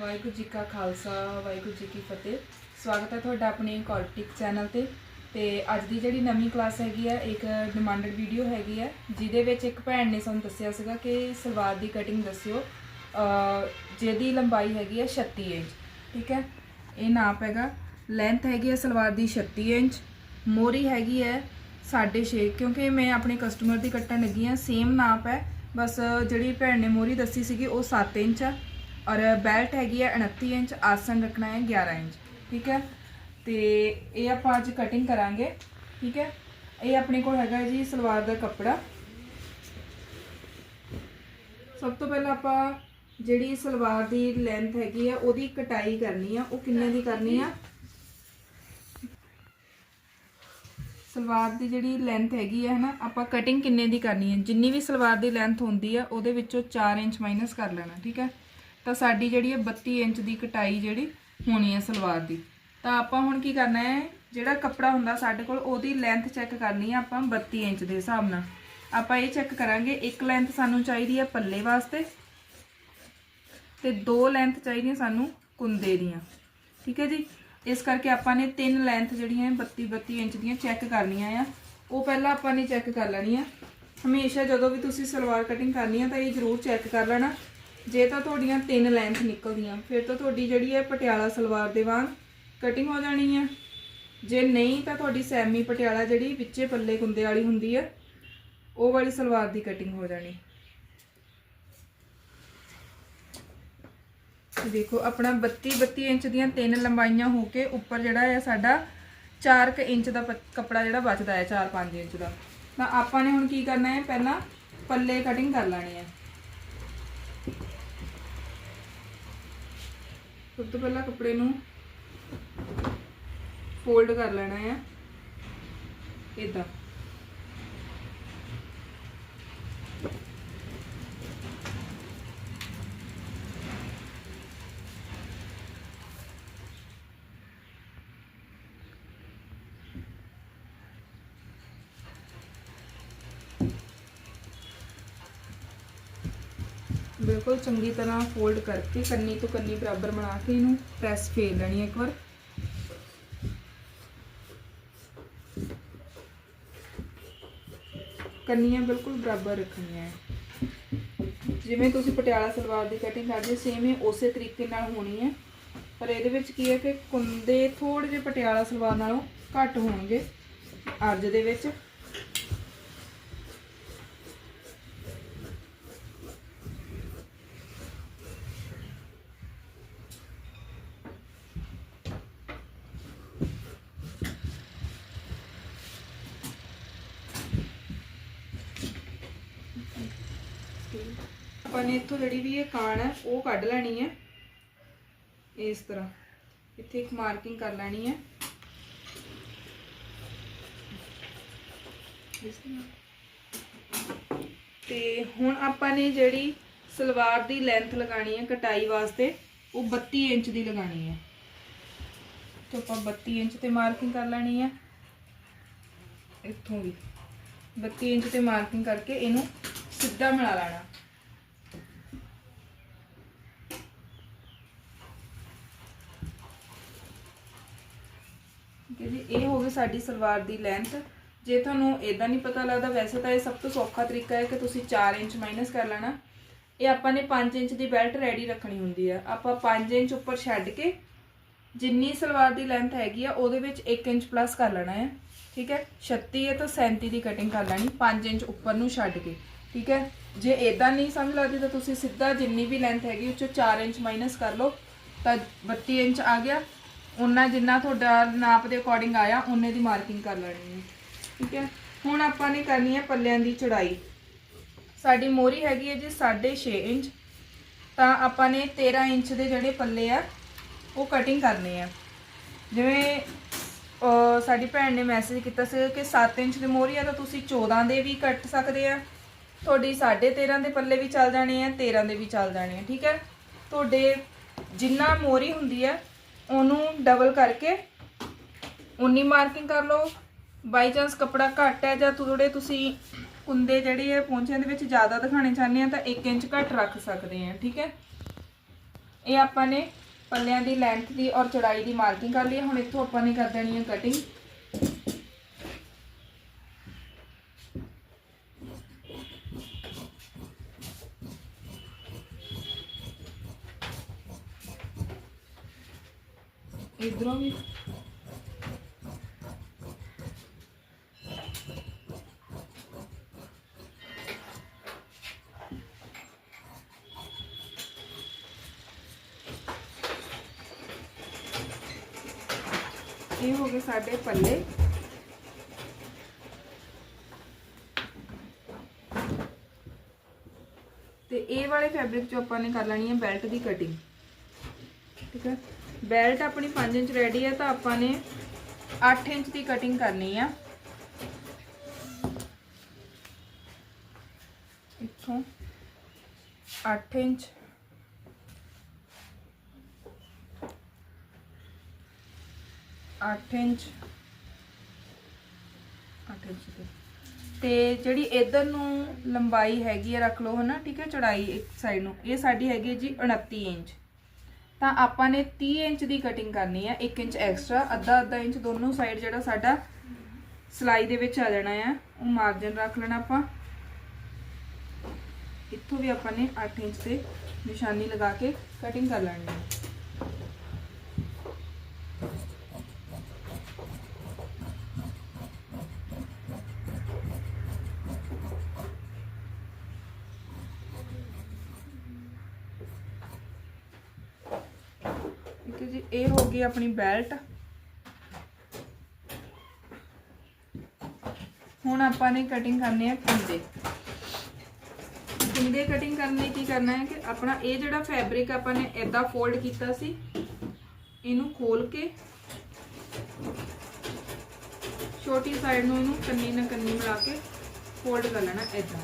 ਵਾਹਿਗੁਰੂ ਜੀ ਕਾ ਖਾਲਸਾ, ਵਾਹਿਗੁਰੂ ਜੀ ਕੀ ਫਤਿਹ। ਸਵਾਗਤ ਹੈ ਤੁਹਾਡਾ ਆਪਣੇ ਕੋਲਟਿਕ ਚੈਨਲ ਤੇ। ਤੇ ਅੱਜ ਦੀ ਜਿਹੜੀ ਨਵੀਂ ਕਲਾਸ ਹੈਗੀ ਹੈ ਇੱਕ ਡਿਮਾਂਡਡ ਵੀਡੀਓ ਹੈਗੀ ਹੈ ਜਿਹਦੇ ਵਿੱਚ ਇੱਕ ਭੈਣ ਨੇ ਸਾਨੂੰ ਦੱਸਿਆ ਸੀਗਾ ਕਿ ਸਲਵਾਰ ਦੀ ਕਟਿੰਗ ਦੱਸਿਓ। ਜਿਹਦੀ ਲੰਬਾਈ ਹੈਗੀ ਹੈ 36 ਇੰਚ, ਠੀਕ ਹੈ? ਇਹ ਨਾਪ ਹੈਗਾ। ਲੈਂਥ ਹੈਗੀ ਹੈ ਸਲਵਾਰ ਦੀ 36 ਇੰਚ। ਮੋਰੀ ਹੈਗੀ ਹੈ 6.5 ਕਿਉਂਕਿ ਮੈਂ ਆਪਣੇ ਕਸਟਮਰ ਦੀ ਕੱਟਣ ਲੱਗੀ ਆ। ਸੇਮ ਨਾਪ ਹੈ। ਬਸ ਜਿਹੜੀ ਭੈਣ ਨੇ ਮੋਰੀ ਦੱਸੀ ਸੀਗੀ, ਉਹ 7 ਇੰਚ ਆ। ਔਰ ਬੈਲਟ ਹੈਗੀ ਹੈ 29 ਇੰਚ ਆਸਨ ਰੱਖਣਾ ਹੈ 11 ਇੰਚ, ਠੀਕ ਹੈ? ਤੇ ਇਹ ਆਪਾਂ ਅੱਜ ਕਟਿੰਗ ਕਰਾਂਗੇ, ਠੀਕ ਹੈ? ਇਹ ਆਪਣੇ ਕੋਲ ਹੈਗਾ ਜੀ ਸਲਵਾਰ ਦਾ ਕੱਪੜਾ। ਸਭ ਤੋਂ ਪਹਿਲਾਂ ਆਪਾਂ ਜਿਹੜੀ ਸਲਵਾਰ ਦੀ ਲੈਂਥ ਹੈਗੀ ਆ, ਉਹਦੀ ਕਟਾਈ ਕਰਨੀ ਆ, ਉਹ ਕਿੰਨੇ ਦੀ ਕਰਨੀ ਆ? ਸਲਵਾਰ ਦੀ ਜਿਹੜੀ ਲੈਂਥ ਹੈਗੀ ਹੈ ਨਾ ਆਪਾਂ ਕਟਿੰਗ ਕਿੰਨੇ ਦੀ ਕਰਨੀ ਹੈ ਜਿੰਨੀ ਵੀ ਸਲਵਾਰ ਦੀ ਲੈਂਥ ਹੁੰਦੀ ਆ, ਉਹਦੇ ਵਿੱਚੋਂ 4 ਇੰਚ ਮਾਈਨਸ ਕਰ ਲੈਣਾ, ਠੀਕ ਹੈ? ਤਾਂ ਸਾਡੀ ਜਿਹੜੀ ਹੈ 32 ਇੰਚ ਦੀ ਕਟਾਈ ਜਿਹੜੀ ਹੋਣੀ ਹੈ ਸਲਵਾਰ ਦੀ। ਤਾਂ ਆਪਾਂ ਹੁਣ ਕੀ ਕਰਨਾ ਹੈ, ਜਿਹੜਾ ਕੱਪੜਾ ਹੁੰਦਾ ਸਾਡੇ ਕੋਲ, ਉਹਦੀ ਲੈਂਥ ਚੈੱਕ ਕਰਨੀ ਹੈ ਆਪਾਂ 32 ਇੰਚ ਦੇ ਹਿਸਾਬ ਨਾਲ। ਆਪਾਂ ਇਹ ਚੈੱਕ ਕਰਾਂਗੇ, ਇੱਕ ਲੈਂਥ ਸਾਨੂੰ ਚਾਹੀਦੀ ਹੈ ਪੱਲੇ ਵਾਸਤੇ ਤੇ ਦੋ ਲੈਂਥ ਚਾਹੀਦੀਆਂ ਸਾਨੂੰ ਕੁੰਦੇ ਦੀਆਂ। ਠੀਕ ਹੈ ਜੀ? ਇਸ ਕਰਕੇ ਆਪਾਂ ਨੇ ਤਿੰਨ ਲੈਂਥ ਜਿਹੜੀਆਂ 32 32 ਇੰਚ ਦੀਆਂ ਚੈੱਕ ਕਰਨੀਆਂ ਆ। ਉਹ ਪਹਿਲਾਂ ਆਪਾਂ ਨੇ ਚੈੱਕ ਕਰ ਲੈਣੀ ਆ ਹਮੇਸ਼ਾ ਜਦੋਂ ਵੀ ਤੁਸੀਂ ਸਲਵਾਰ ਕਟਿੰਗ ਕਰਨੀ ਆ ਤਾਂ ਇਹ ਜ਼ਰੂਰ ਚੈੱਕ ਕਰ ਲੈਣਾ। ਜੇ ਤਾਂ ਤੁਹਾਡੀਆਂ ਤਿੰਨ ਲੈਂਥ ਨਿਕਲਦੀਆਂ, ਫਿਰ ਤਾਂ ਤੁਹਾਡੀ ਜਿਹੜੀ ਹੈ ਪਟਿਆਲਾ ਸਲਵਾਰ ਦੇ ਵਾਂਗ ਕਟਿੰਗ ਹੋ ਜਾਣੀ ਹੈ ਜੇ ਨਹੀਂ, ਤਾਂ ਤੁਹਾਡੀ ਸੈਮੀ ਪਟਿਆਲਾ ਜਿਹੜੀ ਵਿੱਚੇ ਪੱਲੇ ਕੁੰਦੇ ਵਾਲੀ ਹੁੰਦੀ ਹੈ ਉਹ ਵਾਲੀ ਸਲਵਾਰ ਦੀ ਕਟਿੰਗ ਹੋ ਜਾਣੀ। ਦੇਖੋ, ਆਪਣਾ 32 32 ਇੰਚ ਦੀਆਂ ਤਿੰਨ ਲੰਬਾਈਆਂ ਹੋ ਕੇ ਉੱਪਰ ਜਿਹੜਾ ਹੈ ਸਾਡਾ 4 ਕ ਇੰਚ ਦਾ ਪ- ਕੱਪੜਾ ਜਿਹੜਾ ਬਚਦਾ ਹੈ 4-5 ਇੰਚ ਦਾ। ਤਾਂ ਆਪਾਂ ਨੇ ਹੁਣ ਕੀ ਕਰਨਾ ਹੈ? ਪਹਿਲਾਂ ਪੱਲੇ ਕਟਿੰਗ ਕਰ ਲੈਣੀ ਹੈ ਸਭ ਤੋਂ ਪਹਿਲਾਂ ਕੱਪੜੇ ਨੂੰ ਫੋਲਡ ਕਰ ਲੈਣਾ ਹੈ ਇਦਾਂ ਬਿਲਕੁਲ ਚੰਗੀ ਤਰ੍ਹਾਂ ਫੋਲਡ ਕਰਕੇ ਕੰਨੀ ਤੋਂ ਕੰਨੀ ਬਰਾਬਰ ਬਣਾ ਕੇ ਇਹਨੂੰ ਪ੍ਰੈਸ ਫੇਰ ਲੈਣੀ ਹੈ ਇੱਕ ਵਾਰ। ਕੰਨੀਆਂ ਬਿਲਕੁਲ ਬਰਾਬਰ ਰੱਖਣੀਆਂ ਜਿਵੇਂ ਤੁਸੀਂ ਪਟਿਆਲਾ ਸਲਵਾਰ ਦੀ ਕਟਿੰਗ ਕਰਦੇ ਹੋ ਸੇਮ ਹੀ ਉਸੇ ਤਰੀਕੇ ਨਾਲ ਹੋਣੀ ਹੈ ਪਰ ਇਹਦੇ ਵਿੱਚ ਕੀ ਹੈ ਕਿ ਕੁੰਦੇ ਥੋੜੇ ਜਿਹੇ ਪਟਿਆਲਾ ਸਲਵਾਰ ਨਾਲੋਂ ਘੱਟ ਹੋਣਗੇ। ਅੱਜ ਦੇ ਵਿੱਚ ਆਪਾਂ ਨੇ ਇੱਥੋਂ ਜਿਹੜੀ ਵੀ ਇਹ ਕਾਣ ਹੈ, ਉਹ ਕੱਢ ਲੈਣੀ ਹੈ। ਇਸ ਤਰ੍ਹਾਂ। ਇੱਥੇ ਇੱਕ ਮਾਰਕਿੰਗ ਕਰ ਲੈਣੀ ਹੈ। ਤੇ ਹੁਣ ਆਪਾਂ ਨੇ ਜਿਹੜੀ ਸਲਵਾਰ ਦੀ ਲੈਂਥ ਲਗਾਣੀ ਹੈ ਕਟਾਈ ਵਾਸਤੇ, ਉਹ 32 ਇੰਚ ਦੀ ਲਗਾਣੀ ਹੈ। ਤੇ ਆਪਾਂ 32 ਇੰਚ ਤੇ ਮਾਰਕਿੰਗ ਕਰ ਲੈਣੀ ਹੈ। ਇੱਥੋਂ ਵੀ। 32 ਇੰਚ ਤੇ ਮਾਰਕਿੰਗ ਕਰਕੇ ਇਹਨੂੰ ਸਿੱਧਾ ਮਿਲਾ ਲੈਣਾ। ਠੀਕ ਹੈ ਜੀ, ਇਹ ਹੋ ਗਈ ਸਾਡੀ ਸਲਵਾਰ ਦੀ ਲੈਂਥ ਜੇ ਤੁਹਾਨੂੰ ਇਦਾਂ ਨਹੀਂ ਪਤਾ ਲੱਗਦਾ, ਵੈਸੇ ਤਾਂ ਇਹ ਸਭ ਤੋਂ ਸੌਖਾ ਤਰੀਕਾ ਹੈ ਕਿ ਤੁਸੀਂ 4 ਇੰਚ ਮਾਈਨਸ ਕਰ ਲੈਣਾ। ਇਹ ਆਪਾਂ ਨੇ 5 ਇੰਚ ਦੀ ਬੈਲਟ ਰੈਡੀ ਰੱਖਣੀ ਹੁੰਦੀ ਆ। ਆਪਾਂ 5 ਇੰਚ ਉੱਪਰ ਛੱਡ ਕੇ ਜਿੰਨੀ ਸਲਵਾਰ ਦੀ ਲੈਂਥ ਹੈਗੀ ਆ, ਉਹਦੇ ਵਿੱਚ 1 ਇੰਚ ਪਲੱਸ ਕਰ ਲੈਣਾ ਹੈ। ਠੀਕ ਹੈ? 36 ਹੈ ਤਾਂ 37 ਦੀ ਕਟਿੰਗ ਕਰ ਲੈਣੀ 5 ਇੰਚ ਉੱਪਰ ਨੂੰ ਛੱਡ ਕੇ। ਠੀਕ ਹੈ? ਜੇ ਇਦਾਂ ਨਹੀਂ ਸਮਝ ਲੱਗਦੀ ਤਾਂ ਤੁਸੀਂ ਸਿੱਧਾ ਜਿੰਨੀ ਵੀ ਲੈਂਥ ਹੈਗੀ, ਉਹ ਚੋਂ 4 ਇੰਚ ਮਾਈਨਸ ਕਰ ਲਓ। ਤਾਂ 32 ਇੰਚ ਆ ਗਿਆ। ਉਹਨਾਂ ਜਿੰਨਾ ਤੁਹਾਡਾ ਨਾਪ ਦੇ ਅਕੋਰਡਿੰਗ ਆਇਆ, ਉਹਨੇ ਦੀ ਮਾਰਕਿੰਗ ਕਰ ਲੈਣੀ ਹੈ। ਠੀਕ ਹੈ? ਹੁਣ ਆਪਾਂ ਨੇ ਕਰਨੀ ਹੈ ਪੱਲਿਆਂ ਦੀ ਚੌੜਾਈ। ਸਾਡੀ ਮੋਰੀ ਹੈਗੀ ਹੈ ਜੀ 6.5 ਇੰਚ। ਤਾਂ ਆਪਾਂ ਨੇ 13 ਇੰਚ ਦੇ ਜਿਹੜੇ ਪੱਲੇ ਆ, ਉਹ ਕਟਿੰਗ ਕਰਨੇ ਆ। ਜਿਵੇਂ ਸਾਡੀ ਭੈਣ ਨੇ ਮੈਸੇਜ ਕੀਤਾ ਸੀ ਕਿ 7 ਇੰਚ ਦੀ ਮੋਰੀ ਆ, ਤਾਂ ਤੁਸੀਂ 14 ਦੇ ਵੀ ਕੱਟ ਸਕਦੇ ਆ। ਤੁਹਾਡੀ 13.5 ਦੇ ਪੱਲੇ ਵੀ ਚੱਲ ਜਾਣੇ ਆ 13 ਦੇ ਵੀ ਚੱਲ ਜਾਣੇ ਆ। ਠੀਕ ਹੈ? ਤੁਹਾਡੇ ਜਿੰਨਾ ਮੋਰੀ ਹੁੰਦੀ ਹੈ ਉਹਨੂੰ ਡਬਲ ਕਰਕੇ ਉਨੀ ਮਾਰਕਿੰਗ ਕਰ ਲਓ। ਬਾਈ ਚਾਂਸ ਕੱਪੜਾ ਘੱਟ ਹੈ ਜਾਂ ਥੋੜੇ ਤੁਸੀਂ ਕੁੰਦੇ ਜਿਹੜੇ ਹੈ ਪੌਂਚਿਆਂ ਦੇ ਵਿੱਚ ਜ਼ਿਆਦਾ ਦਿਖਾਣੇ ਚਾਹੁੰਦੇ ਆ ਤਾਂ 1 ਇੰਚ ਘੱਟ ਰੱਖ ਸਕਦੇ ਆ, ਠੀਕ ਹੈ? ਇਹ ਆਪਾਂ ਨੇ ਪੱਲਿਆਂ ਦੀ ਲੈਂਥ ਦੀ ਔਰ ਚੌੜਾਈ ਦੀ ਮਾਰਕਿੰਗ ਕਰ ਲਈ ਹੈ। ਹੁਣ ਇੱਥੋਂ ਆਪਾਂ ਨੇ ਕਰ ਦੇਣੀ ਹੈ ਕਟਿੰਗ ਇਧਰੋਂ ਵੀ ਇਹ ਹੋ ਗਏ ਸਾਡੇ ਪੱਲੇ। ਤੇ ਇਹ ਵਾਲੇ ਫੈਬਰਿਕ ਚੋਂ ਆਪਾਂ ਨੇ ਕਰ ਲੈਣੀ ਹੈ ਬੈਲਟ ਦੀ ਕਟਿੰਗ ਠੀਕ ਹੈ। ਬੈਲਟ ਆਪਣੀ 5 ਇੰਚ ਰੈਡੀ ਹੈ ਤਾਂ ਆਪਾਂ ਨੇ 8 ਇੰਚ ਦੀ ਕਟਿੰਗ ਕਰਨੀ ਆ। ਇੱਥੋਂ 8 ਇੰਚ। ਅੱਠ ਇੰਚ। ਅੱਠ ਇੰਚ ਤੇ ਤੇ ਜਿਹੜੀ ਇਧਰ ਨੂੰ ਲੰਬਾਈ ਹੈਗੀ ਆ, ਰੱਖ ਲਓ ਹਨਾ, ਠੀਕ ਹੈ, ਚੌੜਾਈ ਇੱਕ ਸਾਈਡ ਨੂੰ। ਇਹ ਸਾਡੀ ਹੈਗੀ ਹੈ ਜੀ 29 ਇੰਚ। ਤਾਂ ਆਪਾਂ ਨੇ 30 ਇੰਚ ਦੀ ਕਟਿੰਗ ਕਰਨੀ ਹੈ 1 ਇੰਚ ਐਕਸਟਰਾ ਅੱਧਾ ਅੱਧਾ ਇੰਚ ਦੋਨੋਂ ਸਾਈਡ ਜਿਹੜਾ ਸਾਡਾ ਸਲਾਈ ਦੇ ਵਿੱਚ ਆ ਜਾਣਾ ਆ, ਉਹ ਮਾਰਜਨ ਰੱਖ ਲੈਣਾ ਆਪਾਂ। ਇੱਥੋਂ ਵੀ ਆਪਾਂ ਨੇ 8 ਇੰਚ ਤੇ ਨਿਸ਼ਾਨੀ ਲਗਾ ਕੇ ਕਟਿੰਗ ਕਰ ਲੈਣੀ ਹੈ ਠੀਕ ਜੀ, ਇਹ ਹੋ ਗਈ ਆਪਣੀ ਬੈਲਟ ਹੁਣ ਆਪਾਂ ਨੇ ਕਟਿੰਗ ਕਰਨੀ ਹੈ ਕੁੰਡੇ ਕੁੰਡੇ ਕਟਿੰਗ ਕਰਨ ਲਈ ਕੀ ਕਰਨਾ ਹੈ ਕਿ ਆਪਣਾ ਇਹ ਜਿਹੜਾ ਫੈਬਰਿਕ ਆਪਾਂ ਨੇ ਇਦਾਂ ਫੋਲਡ ਕੀਤਾ ਸੀ, ਇਹਨੂੰ ਖੋਲ ਕੇ ਛੋਟੀ ਸਾਈਡ ਨੂੰ ਇਹਨੂੰ ਕੰਨੀ ਨਾਲ ਕੰਨੀ ਮਿਲਾ ਕੇ ਫੋਲਡ ਕਰ ਲੈਣਾ ਇਦਾਂ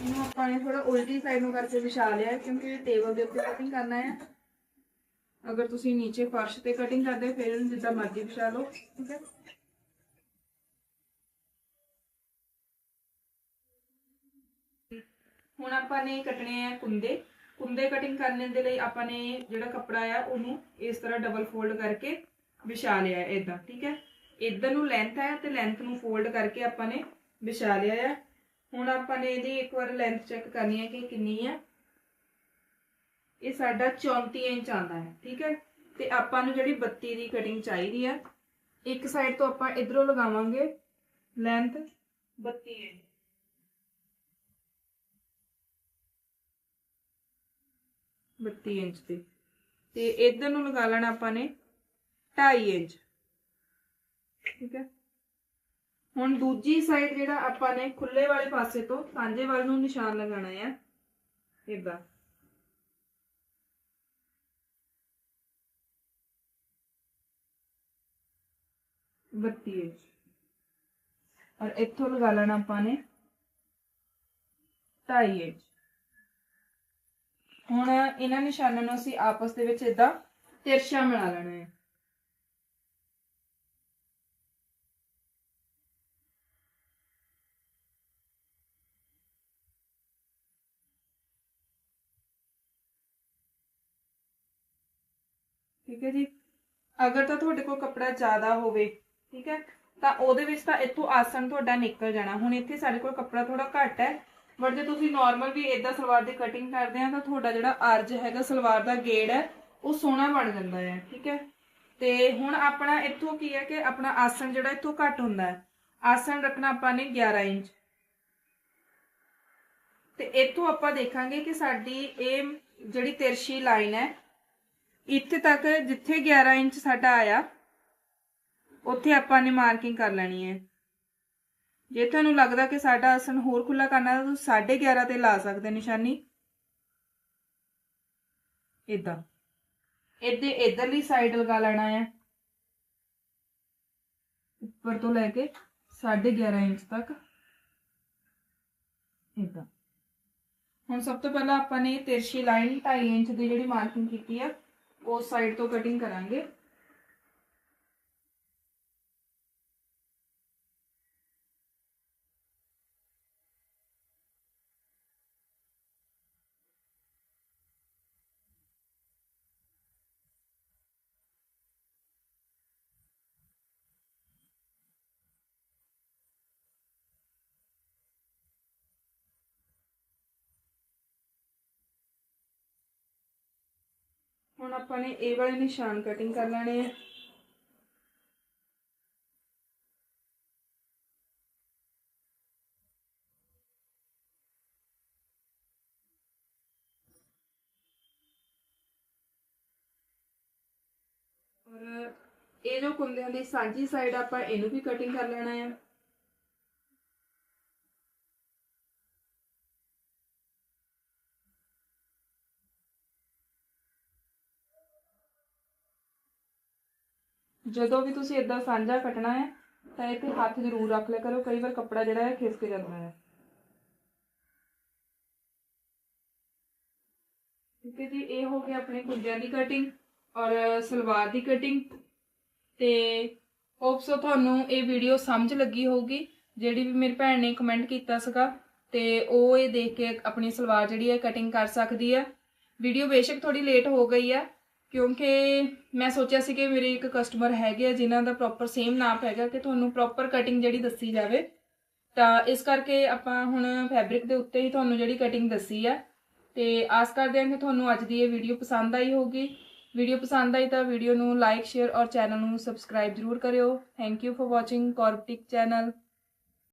ਇਹਨੂੰ ਆਪਾਂ ਨੇ ਥੋੜਾ ਉਲਟੀ ਸਾਈਡ ਨੂੰ ਕਰਕੇ ਵਿਛਾ ਲਿਆ ਹੈ, ਕਿਉਂਕਿ ਟੇਬਲ ਦੇ ਉੱਤੇ ਕਟਿੰਗ ਕਰਨਾ ਹੈ। ਅਗਰ ਤੁਸੀਂ ਨੀਚੇ ਫਰਸ਼ ਤੇ ਕਟਿੰਗ ਕਰਦੇ, ਫਿਰ ਇਹਨੂੰ ਜਿੱਦਾਂ ਮਰਜ਼ੀ ਵਿਛਾ ਲਓ, ਠੀਕ ਹੈ? ਹੁਣ ਆਪਾਂ ਨੇ ਕੱਟਣੇ ਆ ਕੁੰਦੇ। ਕੁੰਦੇ ਕਟਿੰਗ ਕਰਨ ਦੇ ਲਈ ਆਪਾਂ ਨੇ ਜਿਹੜਾ ਕੱਪੜਾ ਆ, ਉਹਨੂੰ ਇਸ ਤਰ੍ਹਾਂ ਡਬਲ ਫੋਲਡ ਕਰਕੇ ਵਿਛਾ ਲਿਆ ਹੈ ਇਦਾਂ ਠੀਕ ਹੈ? ਇਧਰ ਨੂੰ ਲੈਂਥ ਹੈ ਤੇ ਲੈਂਥ ਨੂੰ ਫੋਲਡ ਕਰਕੇ ਆਪਾਂ ਨੇ ਵਿਛਾ ਲਿਆ ਹੈ। ਹੁਣ ਆਪਾਂ ਨੇ ਇਹਦੀ ਇੱਕ ਵਾਰ ਲੈਂਥ ਚੈੱਕ ਕਰਨੀ ਹੈ ਕਿ ਕਿੰਨੀ ਹੈ। ਇਹ ਸਾਡਾ 34 ਇੰਚ ਆਂਦਾ ਹੈ, ਠੀਕ ਹੈ? ਤੇ ਆਪਾਂ ਨੂੰ ਜਿਹੜੀ 32 ਦੀ ਕਟਿੰਗ ਚਾਹੀਦੀ ਹੈ, ਇੱਕ ਸਾਈਡ ਤੋਂ ਆਪਾਂ ਇਧਰੋਂ ਲਗਾਵਾਂਗੇ ਲੈਂਥ 32 ਇੰਚ। ਬੱਤੀ ਇੰਚ ਤੇ ਤੇ ਇਧਰ ਨੂੰ ਲਗਾ ਲੈਣਾ ਆਪਾਂ ਨੇ 2.5 ਇੰਚ, ਠੀਕ ਹੈ? ਹੁਣ ਦੂਜੀ ਸਾਈਡ ਜਿਹੜਾ ਆਪਾਂ ਨੇ ਖੁੱਲੇ ਵਾਲੇ ਪਾਸੇ ਤੋਂ ਸਾਂਝੇ ਵੱਲ ਨੂੰ ਨਿਸ਼ਾਨ ਲਗਾਉਣਾ ਹੈ। ਇਦਾਂ ਬੱਤੀ ਇੰਚ ਔਰ ਇੱਥੋਂ ਲਗਾ ਲੈਣਾ ਆਪਾਂ ਨੇ 2.5 ਇੰਚ ਹੁਣ ਇਹਨਾਂ ਨਿਸ਼ਾਨਾਂ ਨੂੰ ਅਸੀਂ ਆਪਸ ਦੇ ਵਿੱਚ ਇਦਾਂ ਤਿਰਛਾ ਮਿਲਾ ਲੈਣਾ ਹੈ। ਠੀਕ ਹੈ ਜੀ? ਅਗਰ ਤਾਂ ਤੁਹਾਡੇ ਕੋਲ ਕੱਪੜਾ ਜ਼ਿਆਦਾ ਹੋਵੇ, ਠੀਕ ਹੈ? ਤਾਂ ਉਹਦੇ ਵਿੱਚ ਤਾਂ ਇੱਥੋਂ ਆਸਣ ਤੁਹਾਡਾ ਨਿਕਲ ਜਾਣਾ। ਹੁਣ ਇੱਥੇ ਸਾਡੇ ਕੋਲ ਕੱਪੜਾ ਥੋੜਾ ਘੱਟ ਹੈ। ਬਟ ਜੇ ਤੁਸੀਂ ਨਾਰਮਲ ਵੀ ਇਦਾਂ ਸਲਵਾਰ ਦੀ ਕਟਿੰਗ ਕਰਦੇ ਆ, ਤਾਂ ਤੁਹਾਡਾ ਜਿਹੜਾ ਅਰਜ ਹੈਗਾ, ਸਲਵਾਰ ਦਾ ਗੇੜ ਹੈ, ਉਹ ਸੋਹਣਾ ਬਣ ਜਾਂਦਾ ਹੈ, ਠੀਕ ਹੈ? ਤੇ ਹੁਣ ਆਪਣਾ ਇੱਥੋਂ ਕੀ ਹੈ ਕਿ ਆਪਣਾ ਆਸਣ ਜਿਹੜਾ ਇੱਥੋਂ ਘੱਟ ਹੁੰਦਾ ਹੈ। ਆਸਣ ਰੱਖਣਾ ਆਪਾਂ ਨੇ 11 ਇੰਚ। ਤੇ ਇੱਥੋਂ ਆਪਾਂ ਦੇਖਾਂਗੇ ਕਿ ਸਾਡੀ ਇਹ ਜਿਹੜੀ ਤਿਰਸ਼ੀ ਲਾਈਨ ਹੈ ਇੱਥੇ ਤੱਕ ਜਿੱਥੇ 11 ਇੰਚ ਸਾਡਾ ਆਇਆ, ਉੱਥੇ ਆਪਾਂ ਨੇ ਮਾਰਕਿੰਗ ਕਰ ਲੈਣੀ ਹੈ। ਜੇ ਤੁਹਾਨੂੰ ਲੱਗਦਾ ਕਿ ਸਾਡਾ ਆਸਨ ਹੋਰ ਖੁੱਲਾ ਕਰਨਾ ਤਾਂ ਤੁਸੀਂ 11.5 ਤੇ ਲਾ ਸਕਦੇ ਨਿਸ਼ਾਨੀ। ਇਦਾਂ ਇਹਦੇ ਇਧਰਲੀ ਸਾਈਡ ਲਗਾ ਲੈਣਾ ਹੈ। ਉੱਪਰ ਤੋਂ ਲੈ ਕੇ 11.5 ਇੰਚ ਤੱਕ। ਇਦਾਂ ਹੁਣ ਸਭ ਤੋਂ ਪਹਿਲਾਂ ਆਪਾਂ ਨੇ ਤਿਰਛੀ ਲਾਈਨ 2.5 ਇੰਚ ਦੀ ਜਿਹੜੀ ਮਾਰਕਿੰਗ ਕੀਤੀ ਆ ਉਸ ਸਾਈਡ ਤੋਂ ਕਟਿੰਗ ਕਰਾਂਗੇ। ਹੁਣ ਆਪਾਂ ਨੇ ਇਹ ਵਾਲੇ ਨਿਸ਼ਾਨ ਕਟਿੰਗ ਕਰ ਲੈਣੇ ਆ। ਔਰ ਇਹ ਜੋ ਕੁੰਦਿਆਂ ਦੀ ਸਾਂਝੀ ਸਾਈਡ ਆਪਾਂ ਇਹਨੂੰ ਵੀ ਕਟਿੰਗ ਕਰ ਲੈਣਾ ਹੈ ਜਦੋਂ ਵੀ ਤੁਸੀਂ ਇਦਾਂ ਸਾਂਝਾ ਕੱਟਣਾ ਹੈ, ਤਾਂ ਇੱਥੇ ਹੱਥ ਜ਼ਰੂਰ ਰੱਖ ਲਿਆ ਕਰੋ। ਕਈ ਵਾਰ ਕੱਪੜਾ ਜਿਹੜਾ ਹੈ, ਖਿਸਕ ਜਾਂਦਾ ਹੈ। ਠੀਕ ਹੈ ਜੀ, ਇਹ ਹੋ ਗਿਆ ਆਪਣੇ ਕੁੰਦਿਆਂ ਦੀ ਕਟਿੰਗ ਔਰ ਸਲਵਾਰ ਦੀ ਕਟਿੰਗ ਤੇ ਹੋਪ ਸੋ ਤੁਹਾਨੂੰ ਇਹ ਵੀਡੀਓ ਸਮਝ ਲੱਗੀ ਹੋਊਗੀ। ਜਿਹੜੀ ਵੀ ਮੇਰੀ ਭੈਣ ਨੇ ਕਮੈਂਟ ਕੀਤਾ ਸੀਗਾ, ਤੇ ਉਹ ਇਹ ਦੇਖ ਕੇ ਆਪਣੀ ਸਲਵਾਰ ਜਿਹੜੀ ਹੈ ਕਟਿੰਗ ਕਰ ਸਕਦੀ ਹੈ। ਵੀਡੀਓ ਬੇਸ਼ੱਕ ਥੋੜੀ ਲੇਟ ਹੋ ਗਈ ਹੈ ਕਿਉਂਕਿ ਮੈਂ ਸੋਚਿਆ ਸੀ ਕਿ ਮੇਰੇ ਇੱਕ ਕਸਟਮਰ ਹੈਗੇ ਆ ਜਿਨ੍ਹਾਂ ਦਾ ਪ੍ਰੋਪਰ ਸੇਮ ਨਾਪ ਹੈਗਾ ਕਿ ਤੁਹਾਨੂੰ ਪ੍ਰੋਪਰ ਕਟਿੰਗ ਜਿਹੜੀ ਦੱਸੀ ਜਾਵੇ। ਤਾਂ ਇਸ ਕਰਕੇ ਆਪਾਂ ਹੁਣ ਫੈਬਰਿਕ ਦੇ ਉੱਤੇ ਹੀ ਤੁਹਾਨੂੰ ਜਿਹੜੀ ਕਟਿੰਗ ਦੱਸੀ ਆ। ਤੇ ਆਸ ਕਰਦੇ ਹਾਂ ਕਿ ਤੁਹਾਨੂੰ ਅੱਜ ਦੀ ਇਹ ਵੀਡੀਓ ਪਸੰਦ ਆਈ ਹੋਊਗੀ। ਵੀਡੀਓ ਪਸੰਦ ਆਈ ਤਾਂ ਵੀਡੀਓ ਨੂੰ ਲਾਈਕ ਸ਼ੇਅਰ ਔਰ ਚੈਨਲ ਨੂੰ ਸਬਸਕ੍ਰਾਈਬ ਜ਼ਰੂਰ ਕਰਿਓ। ਥੈਂਕ ਯੂ ਫॉर ਵਾਚਿੰਗ ਕੌਰਪਟਿਕ ਚੈਨਲ